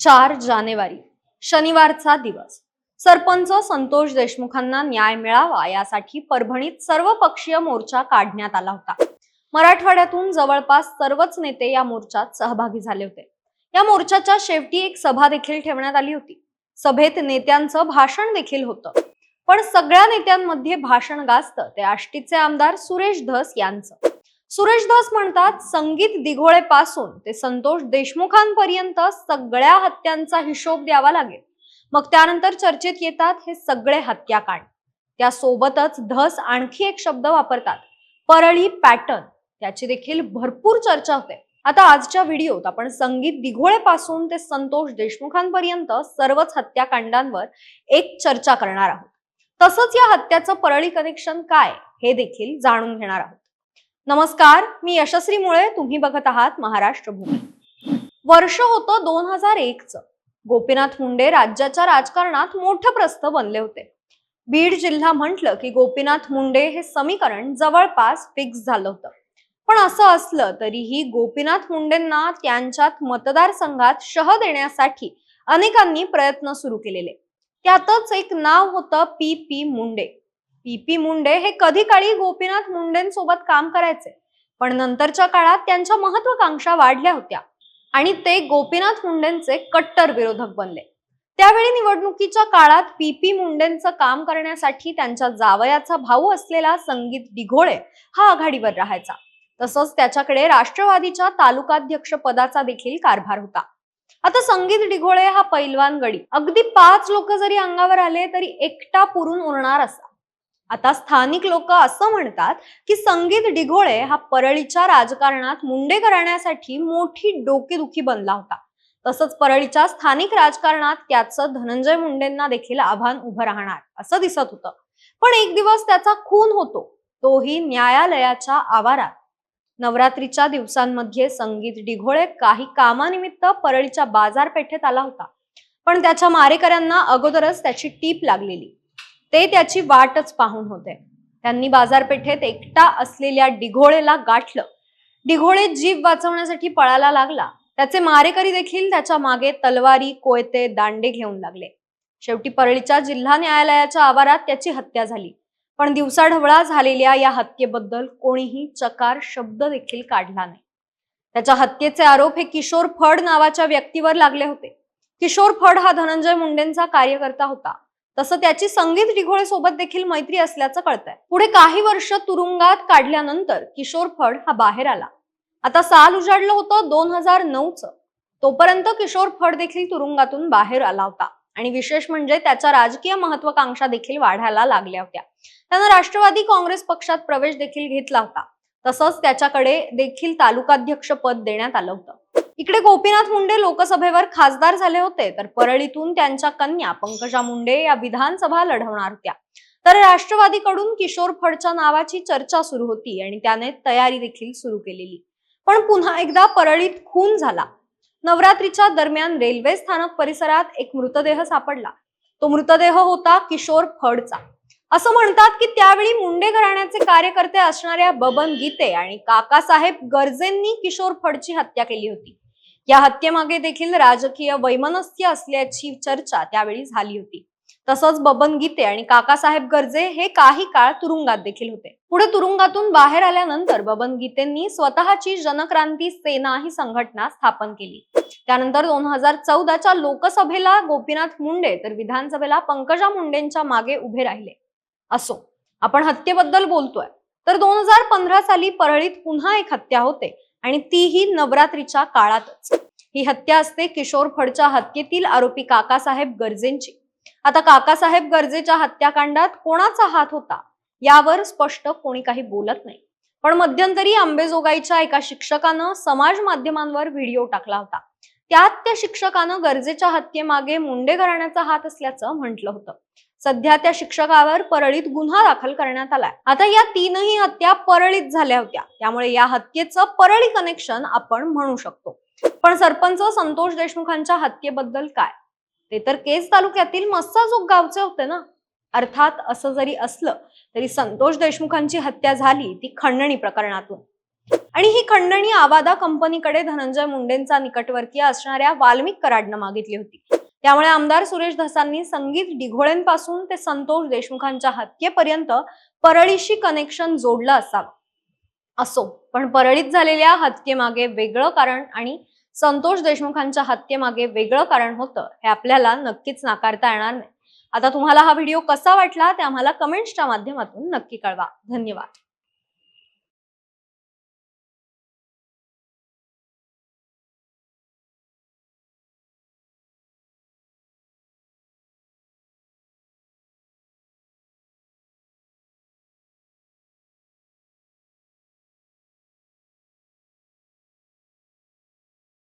चार जानेवारी शनिवारचा दिवस. सरपंच संतोष देशमुखांना न्याय मिळावा यासाठी परभणीत सर्वपक्षीय मोर्चा काढण्यात आला होता. मराठवाड्यातून जवळपास सर्वच नेते या मोर्चात सहभागी झाले होते. या मोर्चाच्या शेवटी एक सभा देखील ठेवण्यात आली होती. सभेत नेत्यांचं भाषण देखील होतं. पण सगळ्या नेत्यांमध्ये भाषण गाजतं ते आष्टीचे आमदार सुरेश धस यांचं. सुरेश धस म्हणतात संगीत दिघोळे पासून ते संतोष देशमुखांपर्यंत सगळ्या हत्यांचा हिशोब द्यावा लागेल. मग त्यानंतर चर्चेत येतात हे सगळे हत्याकांड. त्यासोबतच धस आणखी एक शब्द वापरतात परळी पॅटर्न. त्याची देखील भरपूर चर्चा होते. आता आजच्या व्हिडिओत आपण संगीत दिघोळे पासून ते संतोष देशमुखांपर्यंत सर्वच हत्याकांडांवर एक चर्चा करणार आहोत. तसंच या हत्याचं परळी कनेक्शन काय हे देखील जाणून घेणार आहोत. नमस्कार मी यशस्वी मुळे तुम्ही बघत आहात महाराष्ट्र भूमी. वर्ष होतं दोन हजार एकच गोपीनाथ मुंडे राज्याच्या राजकारणात मोठं प्रस्थ बनले होते. बीड जिल्हा म्हटलं की गोपीनाथ मुंडे हे समीकरण जवळपास फिक्स झालं होतं. पण असं असलं तरीही गोपीनाथ मुंडेंना त्यांच्यात मतदारसंघात शह देण्यासाठी अनेकांनी प्रयत्न सुरू केलेले. त्यातच एक नाव होतं P P Munde. P P Munde हे कधी काळी गोपीनाथ मुंडेंसोबत काम करायचे पण नंतरच्या काळात त्यांच्या महत्वाकांक्षा वाढल्या होत्या आणि ते गोपीनाथ मुंडेंचे कट्टर विरोधक बनले. त्यावेळी निवडणुकीच्या काळात पी पी मुंडेंचं काम करण्यासाठी त्यांच्या जावयाचा भाऊ असलेला संगीत डिघोळे हा आघाडीवर राहायचा. तसंच त्याच्याकडे राष्ट्रवादीच्या तालुकाध्यक्ष पदाचा देखील कारभार होता. आता संगीत डिघोळे हा पैलवान गडी. अगदी पाच लोक जरी अंगावर आले तरी एकटा पुरून उरणार असा. आता स्थानिक लोक असं म्हणतात की संगीत डिघोळे हा परळीच्या राजकारणात मुंडे करण्यासाठी मोठी डोकेदुखी बनला होता. तसंच परळीच्या स्थानिक राजकारणात त्याचं धनंजय मुंडेंना देखील आव्हान उभं राहणार असं दिसत होतं. पण एक दिवस त्याचा खून होतो तोही न्यायालयाच्या आवारात. नवरात्रीच्या दिवसांमध्ये संगीत डिघोळे काही कामानिमित्त परळीच्या बाजारपेठेत आला होता. पण त्याच्या मारेकऱ्यांना अगोदरच त्याची टीप लागलेली. ते त्याची वाटच पाहून होते. त्यांनी बाजारपेठेत एकटा असलेल्या डिघोळेला गाठलं. डिघोळे जीव वाचवण्यासाठी पळायला लागला. त्याचे मारेकरी देखील त्याच्यामागे तलवारी कोयते दांडे घेऊन लागले. शेवटी परळीच्या जिल्हा न्यायालयाच्या आवारात त्याची हत्या झाली. पण दिवसाढवळा झालेल्या या हत्येबद्दल कोणीही चकार शब्द देखील काढला नाही. त्याच्या हत्येचे आरोप हे किशोर फड नावाच्या व्यक्तीवर लागले होते. किशोर फड हा धनंजय मुंडेंचा कार्यकर्ता होता. तसं त्याची संगीत डिघोळे सोबत देखील मैत्री असल्याचं कळतंय. पुढे काही वर्ष तुरुंगात काढल्यानंतर किशोर फड हा बाहेर आला. आता साल उजाडलं होतं दोन हजार नऊच. तोपर्यंत किशोर फड देखील तुरुंगातून बाहेर आला होता. आणि विशेष म्हणजे त्याच्या राजकीय महत्वाकांक्षा देखील वाढायला लागल्या होत्या. त्यानं राष्ट्रवादी काँग्रेस पक्षात प्रवेश देखील घेतला होता. तसंच त्याच्याकडे देखील तालुकाध्यक्ष पद देण्यात आलं होतं. इकडे गोपीनाथ मुंडे लोकसभेवर खासदार झाले होते तर परळीतून त्यांच्या कन्या पंकजा मुंडे या विधानसभा लढवणार होत्या. तर राष्ट्रवादीकडून किशोर फडच्या नावाची चर्चा सुरू होती आणि त्याने तयारी देखील सुरू केलेली. पण पुन्हा एकदा परळीत खून झाला. नवरात्रीच्या दरम्यान रेल्वे स्थानक परिसरात एक मृतदेह सापडला. तो मृतदेह होता किशोर फडचा. असं म्हणतात की त्यावेळी मुंडे घराण्याचे कार्यकर्ते असणाऱ्या बबन गीते आणि काकासाहेब गरजेंनी किशोर फडची हत्या केली होती. या हत्येमागे देखील राजकीय वैमनस्य असल्याची चर्चा त्यावेळी झाली होती. तसंच बबन गीते आणि काकासाहेब गर्जे हे काही काळ तुरुंगात देखील होते. पुढे तुरुंगातून बाहेर आल्यानंतर बबन गीतेंनी स्वतःची जनक्रांती सेना ही संघटना स्थापन केली. त्यानंतर दोन हजार चौदाच्या लोकसभेला गोपीनाथ मुंडे तर विधानसभेला पंकजा मुंडेंच्या मागे उभे राहिले. असो आपण हत्येबद्दल बोलतोय. तर दोन हजार पंधरा साली परळीत पुन्हा एक हत्या होते. आणि तीही नवरात्रीच्या काळातच. ही हत्या असते किशोर फडच्या हत्येतील आरोपी काकासाहेब गरजेंची. आता काकासाहेब गरजेच्या हत्याकांडात कोणाचा हात होता? यावर स्पष्ट कोणी काही बोलत नाही. पण मध्यंतरी आंबेजोगाईच्या एका शिक्षकानं समाज माध्यमांवर व्हिडिओ टाकला होता. त्यात त्या शिक्षकानं गरजेच्या हत्येमागे मुंडे घराण्याचा हात असल्याचं म्हटलं होतं. सध्या त्या शिक्षकावर परळीत गुन्हा दाखल करण्यात आलाय. आता या तीनही हत्या परळीत झाल्या होत्या. त्यामुळे या हत्येचं परळी कनेक्शन आपण म्हणू शकतो. पण सरपंच संतोष देशमुखांच्या हत्येबद्दल काय? ते तर केज तालुक्यातील मस्साजोग गावचे होते ना? अर्थात असं जरी असलं तरी संतोष देशमुखांची हत्या झाली ती खंडणी प्रकरणातून. आणि ही खंडणी आवादा कंपनीकडे धनंजय मुंडेंचा निकटवर्तीय असणाऱ्या वाल्मिक कराडनं मागितली होती. त्यामुळे आमदार सुरेश धसांनी संगीत डिघोळेंपासून ते संतोष देशमुखांच्या हत्येपर्यंत परळीशी कनेक्शन जोडलं असावं. असो पण परळीत झालेल्या हत्येमागे वेगळं कारण आणि संतोष देशमुखांच्या हत्येमागे वेगळं कारण होतं हे आपल्याला नक्कीच नाकारता येणार नाही. आता तुम्हाला हा व्हिडिओ कसा वाटला ते आम्हाला कमेंट्सच्या माध्यमातून नक्की कळवा. धन्यवाद.